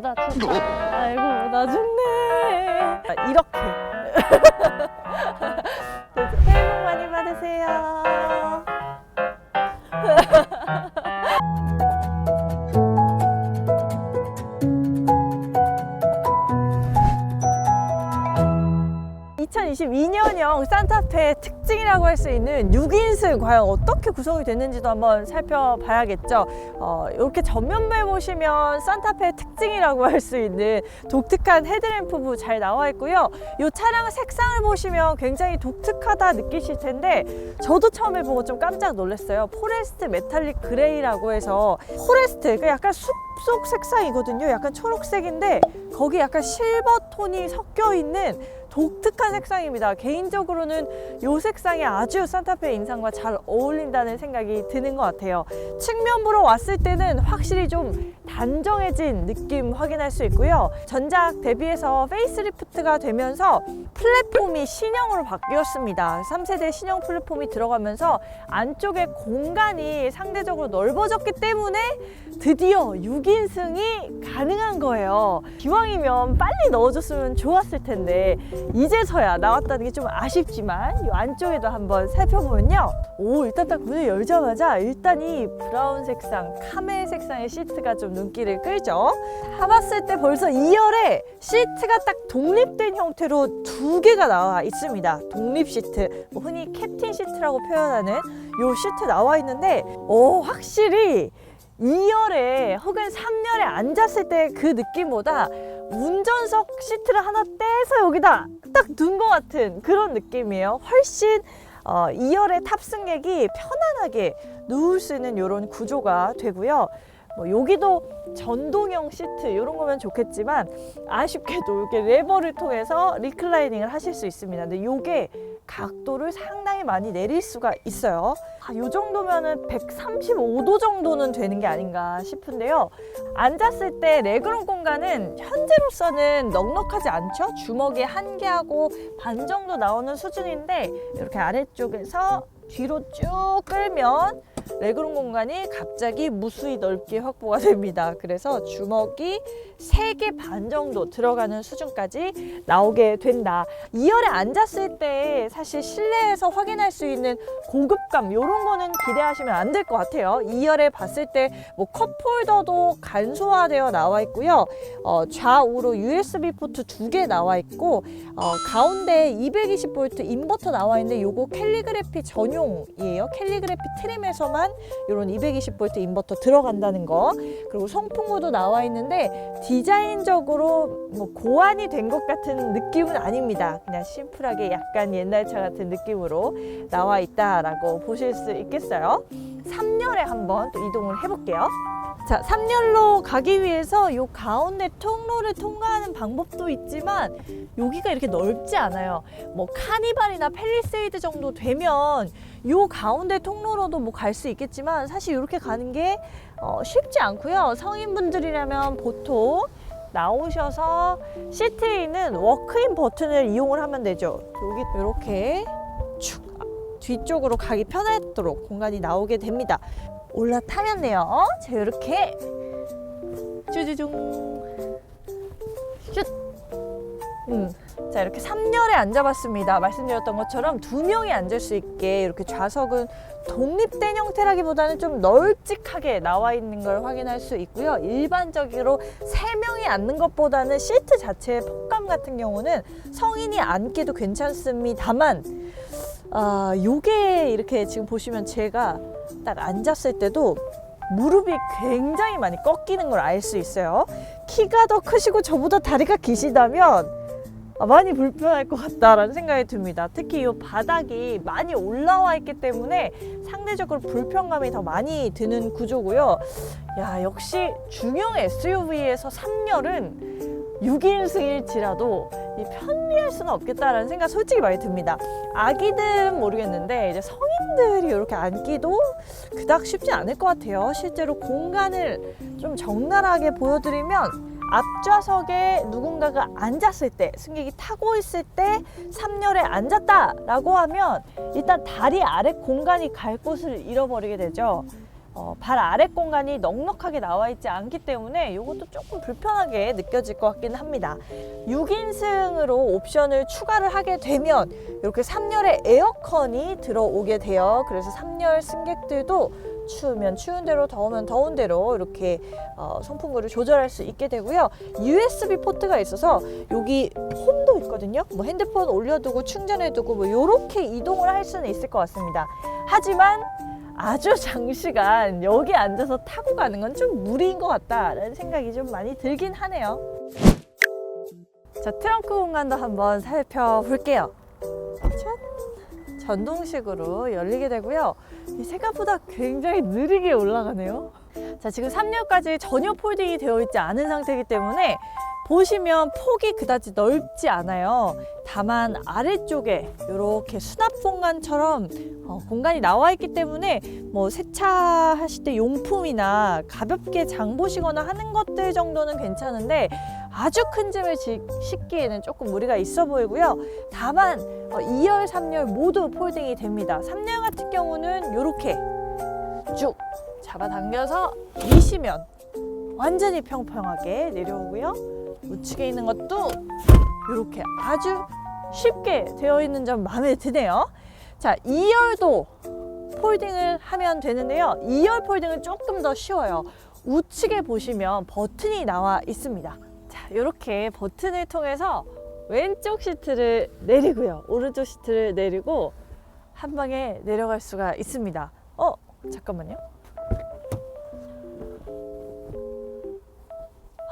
나 진짜 아이고 나 죽네. 아, 이렇게. 그래서 새해 복 많이 받으세요. (2022년형) 산타페 특 징이라고 할 수 있는 6인승 과연 어떻게 구성이 됐는지도 한번 살펴봐야겠죠. 어, 이렇게 전면부에 보시면 산타페 특징이라고 할 수 있는 독특한 헤드램프부 잘 나와 있고요. 이 차량 색상을 보시면 굉장히 독특하다 느끼실 텐데 저도 처음에 보고 좀 깜짝 놀랐어요. 포레스트 메탈릭 그레이라고 해서 포레스트 그 약간 숲속 색상이거든요. 약간 초록색인데 거기 약간 실버 톤이 섞여 있는 독특한 색상입니다. 개인적으로는 이색 상이 아주 산타페 인상과 잘 어울린다는 생각이 드는 것 같아요. 측면부로 왔을 때는 확실히 좀 단정해진 느낌 확인할 수 있고요. 전작 대비해서 페이스리프트가 되면서 플랫폼이 신형으로 바뀌었습니다. 3세대 신형 플랫폼이 들어가면서 안쪽에 공간이 상대적으로 넓어졌기 때문에 드디어 6인승이 가능한 거예요. 기왕이면 빨리 넣어줬으면 좋았을 텐데 이제서야 나왔다는 게 좀 아쉽지만 이 안쪽 에도 한번 살펴보면요. 오 일단 딱 문을 열자마자 일단 이 브라운 색상, 카멜 색상의 시트가 좀 눈길을 끌죠. 타봤을 때 벌써 2열에 시트가 딱 독립된 형태로 두 개가 나와 있습니다. 독립 시트, 뭐 흔히 캡틴 시트라고 표현하는 요 시트 나와 있는데 오 확실히 2열에 혹은 3열에 앉았을 때 그 느낌보다 운전석 시트를 하나 떼서 여기다 딱 둔 것 같은 그런 느낌이에요. 훨씬 어, 2열의 탑승객이 편안하게 누울 수 있는 이런 구조가 되고요. 뭐 여기도 전동형 시트 이런 거면 좋겠지만 아쉽게도 이렇게 레버를 통해서 리클라이닝을 하실 수 있습니다. 근데 이게 각도를 상당히 많이 내릴 수가 있어요. 아, 이 정도면은 135도 정도는 되는 게 아닌가 싶은데요. 앉았을 때 레그룸 공간은 현재로서는 넉넉하지 않죠. 주먹이 한 개하고 반 정도 나오는 수준인데 이렇게 아래쪽에서 뒤로 쭉 끌면 레그룸 공간이 갑자기 무수히 넓게 확보가 됩니다. 그래서 주먹이 세개반 정도 들어가는 수준까지 나오게 된다. 2열에 앉았을 때 사실 실내에서 확인할 수 있는 고급감 이런 거는 기대하시면 안 될 것 같아요. 2열에 봤을 때 뭐 컵홀더도 간소화되어 나와 있고요. 어, 좌우로 USB 포트 두 개 나와 있고 어, 가운데 220V 인버터 나와 있는데 요거 캘리그래피 전용 이에요. 캘리그래피 트림에서만 이런 220V 인버터 들어간다는 거. 그리고 송풍구도 나와 있는데 디자인적으로 뭐 고안이 된 것 같은 느낌은 아닙니다. 그냥 심플하게 약간 옛날 차 같은 느낌으로 나와 있다라고 보실 수 있겠어요. 3열에 한번 또 이동을 해볼게요. 자, 3열로 가기 위해서 이 가운데 통로를 통과하는 방법도 있지만 여기가 이렇게 넓지 않아요. 뭐 카니발이나 펠리세이드 정도 되면 이 가운데 통로로도 뭐 갈 수 있겠지만 사실 이렇게 가는 게 어, 쉽지 않고요. 성인분들이라면 보통 나오셔서 시트에 있는 워크인 버튼을 이용을 하면 되죠. 여기 이렇게 축 뒤쪽으로 가기 편하도록 공간이 나오게 됩니다. 올라타면요. 자, 이렇게 쭈쭈중 슛. 음. 자, 이렇게 3열에 앉아봤습니다. 말씀드렸던 것처럼 두 명이 앉을 수 있게 이렇게 좌석은 독립된 형태라기보다는 좀 널찍하게 나와 있는 걸 확인할 수 있고요. 일반적으로 세 명이 앉는 것보다는 시트 자체의 폭감 같은 경우는 성인이 앉기도 괜찮습니다만 아, 요게 이렇게 지금 보시면 제가 딱 앉았을 때도 무릎이 굉장히 많이 꺾이는 걸 알 수 있어요. 키가 더 크시고 저보다 다리가 기시다면 아, 많이 불편할 것 같다라는 생각이 듭니다. 특히 이 바닥이 많이 올라와 있기 때문에 상대적으로 불편감이 더 많이 드는 구조고요. 야 역시 중형 SUV에서 3열은 6인승일지라도 이 편리할 수는 없겠다라는 생각 솔직히 많이 듭니다. 아기들은 모르겠는데 이제 성인들이 이렇게 앉기도 그닥 쉽지 않을 것 같아요. 실제로 공간을 좀 적나라하게 보여드리면 앞좌석에 누군가가 앉았을 때 승객이 타고 있을 때 3열에 앉았다라고 하면 일단 다리 아래 공간이 갈 곳을 잃어버리게 되죠. 어, 발 아래 공간이 넉넉하게 나와 있지 않기 때문에 이것도 조금 불편하게 느껴질 것 같긴 합니다. 6인승으로 옵션을 추가를 하게 되면 이렇게 3열에 에어컨이 들어오게 돼요. 그래서 3열 승객들도 추우면 추운 대로 더우면 더운 대로 이렇게 어, 송풍구를 조절할 수 있게 되고요. USB 포트가 있어서 여기 홈도 있거든요. 뭐 핸드폰 올려두고 충전해두고 뭐 이렇게 이동을 할 수는 있을 것 같습니다. 하지만 아주 장시간 여기 앉아서 타고 가는 건 좀 무리인 것 같다라는 생각이 좀 많이 들긴 하네요. 자, 트렁크 공간도 한번 살펴볼게요. 짠! 전동식으로 열리게 되고요. 이 생각보다 굉장히 느리게 올라가네요. 자, 지금 3렬까지 전혀 폴딩이 되어 있지 않은 상태이기 때문에 보시면 폭이 그다지 넓지 않아요. 다만 아래쪽에 이렇게 수납 공간처럼 어, 공간이 나와 있기 때문에 뭐 세차하실 때 용품이나 가볍게 장 보시거나 하는 것들 정도는 괜찮은데 아주 큰 짐을 지- 싣기에는 조금 무리가 있어 보이고요. 다만 어, 2열, 3열 모두 폴딩이 됩니다. 3열 같은 경우는 이렇게 쭉 잡아당겨서 미시면 완전히 평평하게 내려오고요. 우측에 있는 것도 이렇게 아주 쉽게 되어 있는 점 마음에 드네요. 자, 2열도 폴딩을 하면 되는데요. 2열 폴딩은 조금 더 쉬워요. 우측에 보시면 버튼이 나와 있습니다. 자, 이렇게 버튼을 통해서 왼쪽 시트를 내리고요. 오른쪽 시트를 내리고 한 방에 내려갈 수가 있습니다. 어, 잠깐만요.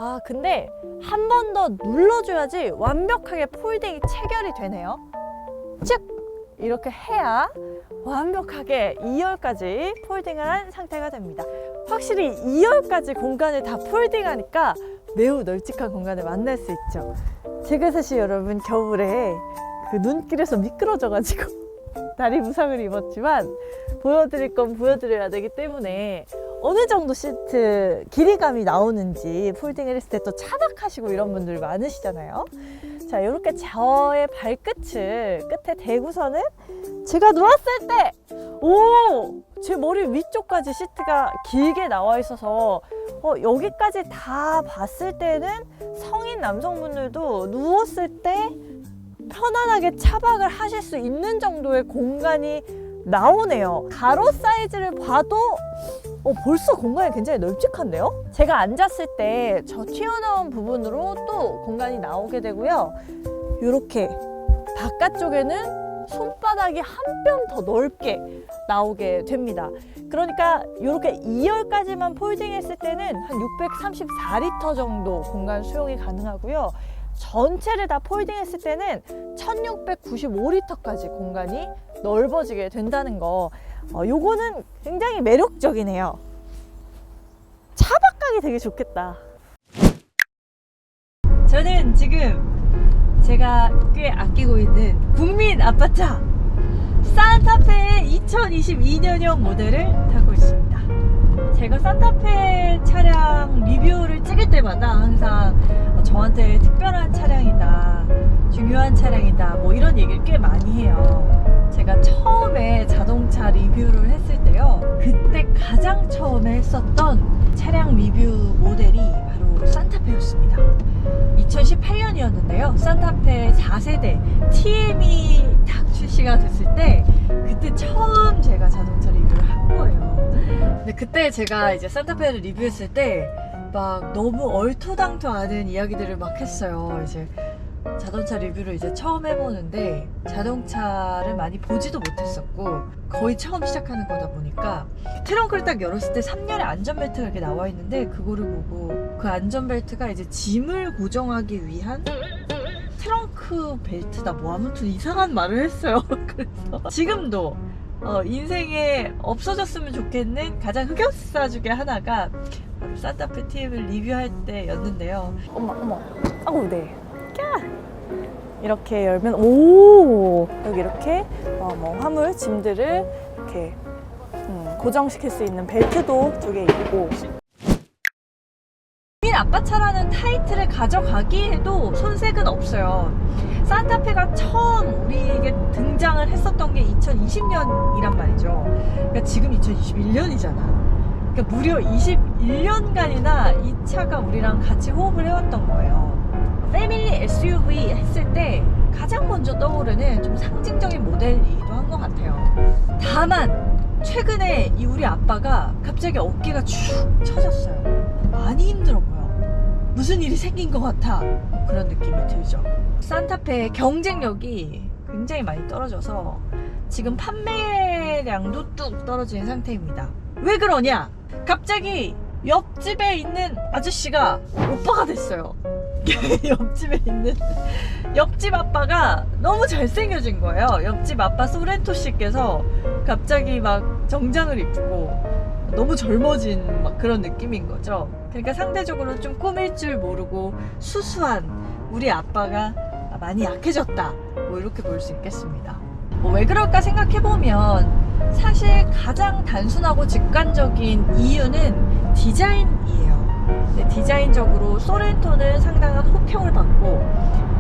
아, 근데 한 번 더 눌러줘야지 완벽하게 폴딩이 체결이 되네요. 쭉! 이렇게 해야 완벽하게 2열까지 폴딩을 한 상태가 됩니다. 확실히 2열까지 공간을 다 폴딩하니까 매우 널찍한 공간을 만날 수 있죠. 제가 사실 여러분 겨울에 그 눈길에서 미끄러져가지고 다리 부상을 입었지만 보여드릴 건 보여드려야 되기 때문에 어느 정도 시트 길이감이 나오는지 폴딩을 했을 때 또 차박하시고 이런 분들 많으시잖아요. 자, 이렇게 저의 발끝을 끝에 대고서는 제가 누웠을 때, 오! 제 머리 위쪽까지 시트가 길게 나와 있어서, 어, 여기까지 다 봤을 때는 성인 남성분들도 누웠을 때 편안하게 차박을 하실 수 있는 정도의 공간이 나오네요. 가로 사이즈를 봐도 어, 벌써 공간이 굉장히 넓직한데요? 제가 앉았을 때 저 튀어나온 부분으로 또 공간이 나오게 되고요. 이렇게 바깥쪽에는 손바닥이 한 뼘 더 넓게 나오게 됩니다. 그러니까 이렇게 2열까지만 폴딩했을 때는 한 634리터 정도 공간 수용이 가능하고요. 전체를 다 폴딩했을 때는 1695리터까지 공간이 넓어지게 된다는 거. 어, 요거는 굉장히 매력적이네요. 차박 가기 되게 좋겠다. 저는 지금 제가 꽤 아끼고 있는 국민 아빠차 산타페 2022년형 모델을 타고 있습니다. 제가 산타페 차량 리뷰를 찍을 때마다 항상 저한테 특별한 차량이다, 중요한 차량이다, 뭐 이런 얘기를 꽤 많이 해요. 제가 처음에 자동차 리뷰를 했을 때요. 그때 가장 처음에 했었던 차량 리뷰 모델이 바로 산타페였습니다. 2018년이었는데요. 산타페 4세대 TM이 딱 출시가 됐을 때 그때 처음 제가 자동차 리뷰를 한 거예요. 근데 그때 제가 이제 산타페를 리뷰했을 때 막 너무 얼토당토 않은 이야기들을 막 했어요. 이제 자동차 리뷰를 이제 처음 해보는데 자동차를 많이 보지도 못했었고 거의 처음 시작하는 거다 보니까 트렁크를 딱 열었을 때 3열에 안전벨트가 이렇게 나와 있는데 그거를 보고 그 안전벨트가 이제 짐을 고정하기 위한 트렁크 벨트다 뭐 아무튼 이상한 말을 했어요. 그래서 지금도 어, 인생에 없어졌으면 좋겠는 가장 흑역사 중에 하나가 산타페 TM을 리뷰할 때였는데요. 어머 어머. 아우 네 까! 이렇게 열면 오 여기 이렇게 어, 뭐 화물 짐들을 이렇게 음, 고정시킬 수 있는 벨트도 두 개 있고 국민 아빠 차라는 타이틀을 가져가기에도 손색은 없어요. 산타페가 처음 우리에게 등장을 했었던 게 2020년이란 말이죠. 그러니까 지금 2021년이잖아. 그러니까 무려 21년간이나 이 차가 우리랑 같이 호흡을 해왔던 거예요. 패밀리 SUV 했을 때 가장 먼저 떠오르는 좀 상징적인 모델이기도 한 것 같아요. 다만 최근에 이 우리 아빠가 갑자기 어깨가 축 처졌어요. 많이 힘들어 보여. 무슨 일이 생긴 것 같아. 그런 느낌이 들죠. 산타페의 경쟁력이 굉장히 많이 떨어져서 지금 판매량도 뚝 떨어지는 상태입니다. 왜 그러냐? 갑자기 옆집에 있는 아저씨가 오빠가 됐어요. 옆집에 있는 옆집 아빠가 너무 잘생겨진 거예요. 옆집 아빠 소렌토 씨께서 갑자기 막 정장을 입고 너무 젊어진 막 그런 느낌인 거죠. 그러니까 상대적으로 좀 꾸밀 줄 모르고 수수한 우리 아빠가 많이 약해졌다. 뭐 이렇게 볼 수 있겠습니다. 뭐 왜 그럴까 생각해 보면 사실 가장 단순하고 직관적인 이유는 디자인이에요. 네, 디자인적으로 소렌토는 상당한 호평을 받고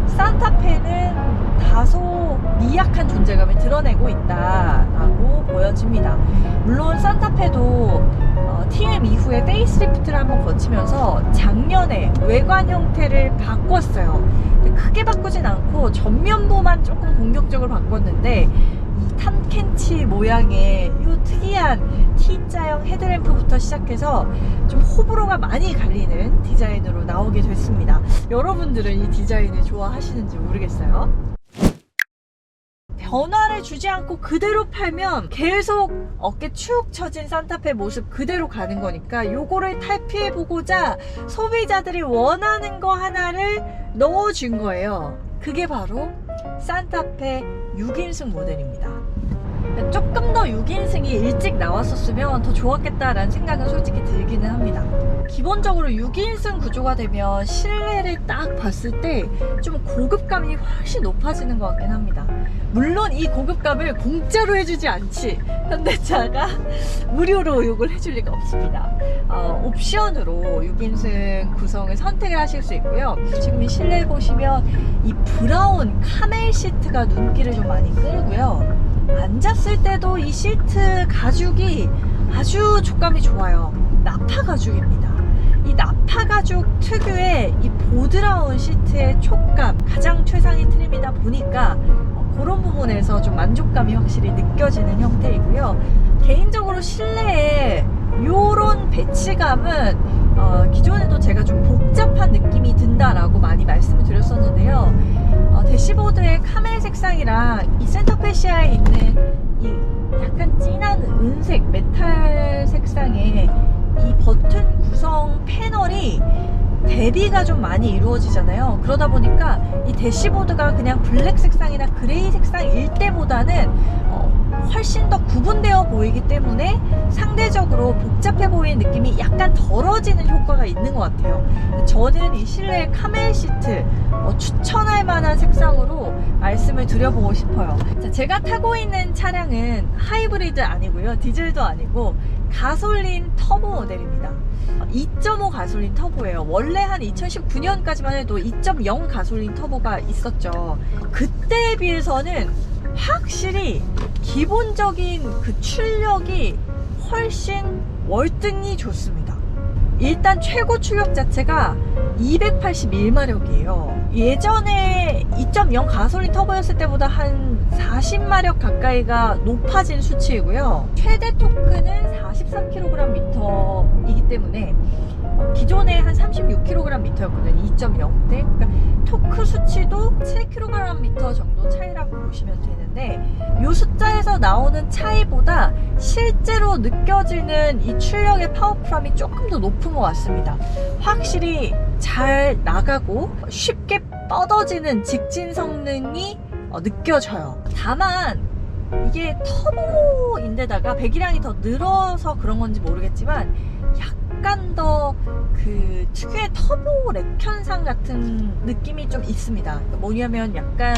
산타페는 다소 미약한 존재감을 드러내고 있다라고 보여집니다. 물론 산타페도 어, TM 이후에 페이스리프트를 한번 거치면서 작년에 외관 형태를 바꿨어요. 크게 바꾸진 않고 전면부만 조금 공격적으로 바꿨는데 이 탐켄치 모양의 이 특이한 T자형 헤드램프부터 시작해서 좀 호불호가 많이 갈리는 디자인으로 나오게 됐습니다. 여러분들은 이 디자인을 좋아하시는지 모르겠어요. 변화를 주지 않고 그대로 팔면 계속 어깨 축 처진 산타페 모습 그대로 가는 거니까 요거를 탈피해 보고자 소비자들이 원하는 거 하나를 넣어준 거예요. 그게 바로 산타페 6인승 모델입니다. 조금 더 6인승이 일찍 나왔었으면 더 좋았겠다라는 생각은 솔직히 들기는 합니다. 기본적으로 6인승 구조가 되면 실내를 딱 봤을 때 좀 고급감이 훨씬 높아지는 것 같긴 합니다. 물론 이 고급감을 공짜로 해주지 않지 현대차가 무료로 이걸 해줄 리가 없습니다. 어, 옵션으로 6인승 구성을 선택을 하실 수 있고요. 지금 이 실내 보시면 이 브라운 카멜 시트가 눈길을 좀 많이 끌고요. 앉았을 때도 이 시트 가죽이 아주 촉감이 좋아요. 나파 가죽입니다. 이 나파 가죽 특유의 이 보드라운 시트의 촉감 가장 최상의 트림이다 보니까 어, 그런 부분에서 좀 만족감이 확실히 느껴지는 형태이고요. 개인적으로 실내에 요런 배치감은 어, 기존에도 제가 좀 복잡한 느낌이 든다라고 많이 말씀을 드렸었는데요. 어, 대시보드의 카멜 색상이랑 이 센터페시아에 있는 이 약간 진한 은색 메탈 색상의 이 버튼 구성 패널이 대비가 좀 많이 이루어지잖아요. 그러다 보니까 이 대시보드가 그냥 블랙 색상이나 그레이 색상일 때보다는 어, 훨씬 더 구분되어 보이기 때문에 상대적으로 복잡해 보이는 느낌이 약간 덜어지는 효과가 있는 것 같아요. 저는 이 실내 카멜 시트 어, 추천할 만한 색상으로 말씀을 드려보고 싶어요. 자, 제가 타고 있는 차량은 하이브리드 아니고요. 디젤도 아니고 가솔린 터보 모델입니다. 2.5 가솔린 터보예요. 원래 한 2019년까지만 해도 2.0 가솔린 터보가 있었죠. 그때에 비해서는 확실히 기본적인 그 출력이 훨씬 월등히 좋습니다. 일단 최고 출력 자체가 281마력이에요. 예전에 2.0 가솔린 터보였을 때보다 한 40마력 가까이가 높아진 수치이고요. 최대 토크는 43kgm이기 때문에 어, 기존에 한 36kgm였거든요. 2.0 대. 그러니까 토크 수치도 7kgm 정도 차이라고 보시면 되는데 이 숫자에서 나오는 차이보다 실제로 느껴지는 이 출력의 파워풀함이 조금 더 높은 것 같습니다. 확실히 잘 나가고 쉽게 뻗어지는 직진 성능이 어, 느껴져요. 다만 이게 터보인데다가 배기량이 더 늘어서 그런 건지 모르겠지만 약간 더 그 특유의 터보 렉 현상 같은 느낌이 좀 있습니다. 그러니까 뭐냐면 약간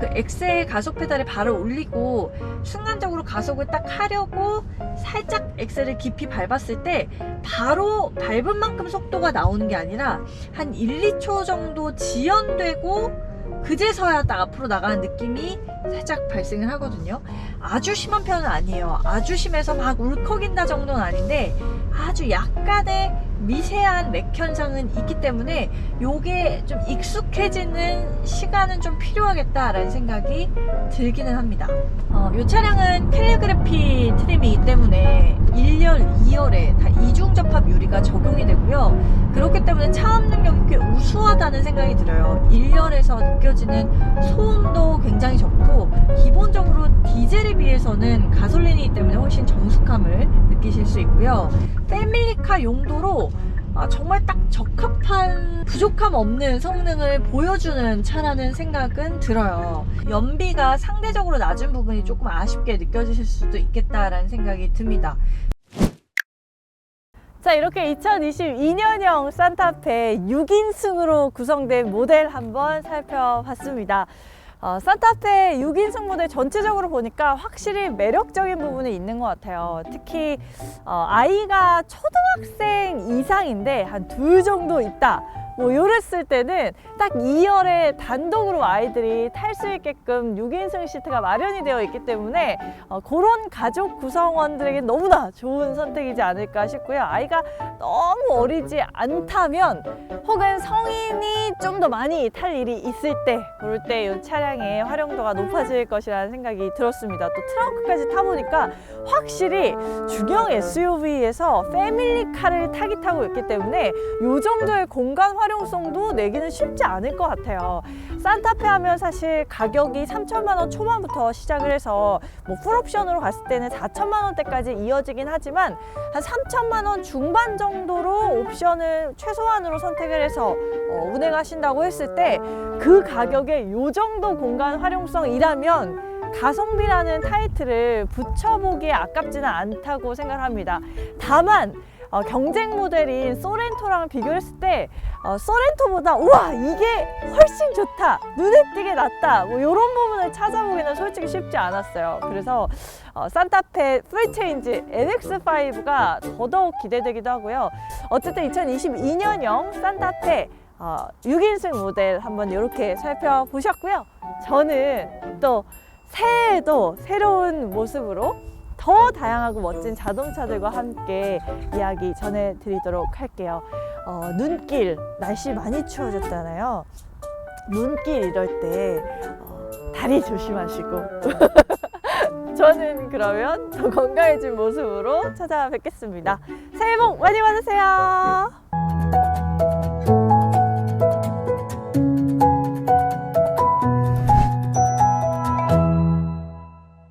그 엑셀 가속 페달에 발을 올리고 순간적으로 가속을 딱 하려고 살짝 엑셀을 깊이 밟았을 때 바로 밟은 만큼 속도가 나오는 게 아니라 한 1, 2초 정도 지연되고 그제서야 딱 앞으로 나가는 느낌이 살짝 발생을 하거든요. 아주 심한 편은 아니에요. 아주 심해서 막 울컥인다 정도는 아닌데 아주 약간의 미세한 맥 현상은 있기 때문에 요게 좀 익숙해지는 시간은 좀 필요하겠다라는 생각이 들기는 합니다. 어, 이 차량은 캘리그래피 트림이기 때문에 1열, 2열에 다 이중 접합 유리가 적용이 되고요. 그렇기 때문에 차음 능력이 꽤 우수하다는 생각이 들어요. 1열에서 느껴지는 소음도 굉장히 적고 기본적으로 디젤에 비해서는 가솔린이기 때문에 훨씬 정숙함을 느끼실 수 있고요. 패밀리카 용도로 아, 정말 딱 적합한 부족함 없는 성능을 보여주는 차라는 생각은 들어요. 연비가 상대적으로 낮은 부분이 조금 아쉽게 느껴지실 수도 있겠다라는 생각이 듭니다. 자 이렇게 2022년형 산타페 6인승으로 구성된 모델 한번 살펴봤습니다. 어, 산타페 6인승 모델 전체적으로 보니까 확실히 매력적인 부분이 있는 것 같아요. 특히 어, 아이가 초등학생 이상인데 한 둘 정도 있다. 뭐 요랬을 때는 딱 2열에 단독으로 아이들이 탈 수 있게끔 6인승 시트가 마련이 되어 있기 때문에 어, 그런 가족 구성원들에게 너무나 좋은 선택이지 않을까 싶고요. 아이가 너무 어리지 않다면 혹은 성인이 좀 더 많이 탈 일이 있을 때 그럴 때 이 차량의 활용도가 높아질 것이라는 생각이 들었습니다. 또 트렁크까지 타보니까 확실히 중형 SUV에서 패밀리카를 타기 타고 있기 때문에 이 정도의 공간 활용성도 내기는 쉽지 않을 것 같아요. 산타페 하면 사실 가격이 3천만 원 초반부터 시작을 해서 뭐 풀옵션으로 갔을 때는 4천만 원대까지 이어지긴 하지만 한 3천만 원 중반 정도로 옵션을 최소한으로 선택을 해서 어, 운행하신다고 했을 때 그 가격에 요 정도 공간 활용성이라면 가성비라는 타이틀을 붙여보기에 아깝지는 않다고 생각합니다. 다만 어, 경쟁 모델인 소렌토랑 비교했을 때 어, 소렌토보다 우와 이게 훨씬 좋다 눈에 띄게 낫다 뭐 이런 부분을 찾아보기는 솔직히 쉽지 않았어요. 그래서 어, 산타페 풀체인지 NX5가 더더욱 기대되기도 하고요. 어쨌든 2022년형 산타페 어, 6인승 모델 한번 이렇게 살펴보셨고요. 저는 또 새해에도 새로운 모습으로 더 다양하고 멋진 자동차들과 함께 이야기 전해드리도록 할게요. 어, 눈길, 날씨 많이 추워졌잖아요. 눈길 이럴 때 어, 다리 조심하시고 저는 그러면 더 건강해진 모습으로 찾아뵙겠습니다. 새해 복 많이 받으세요.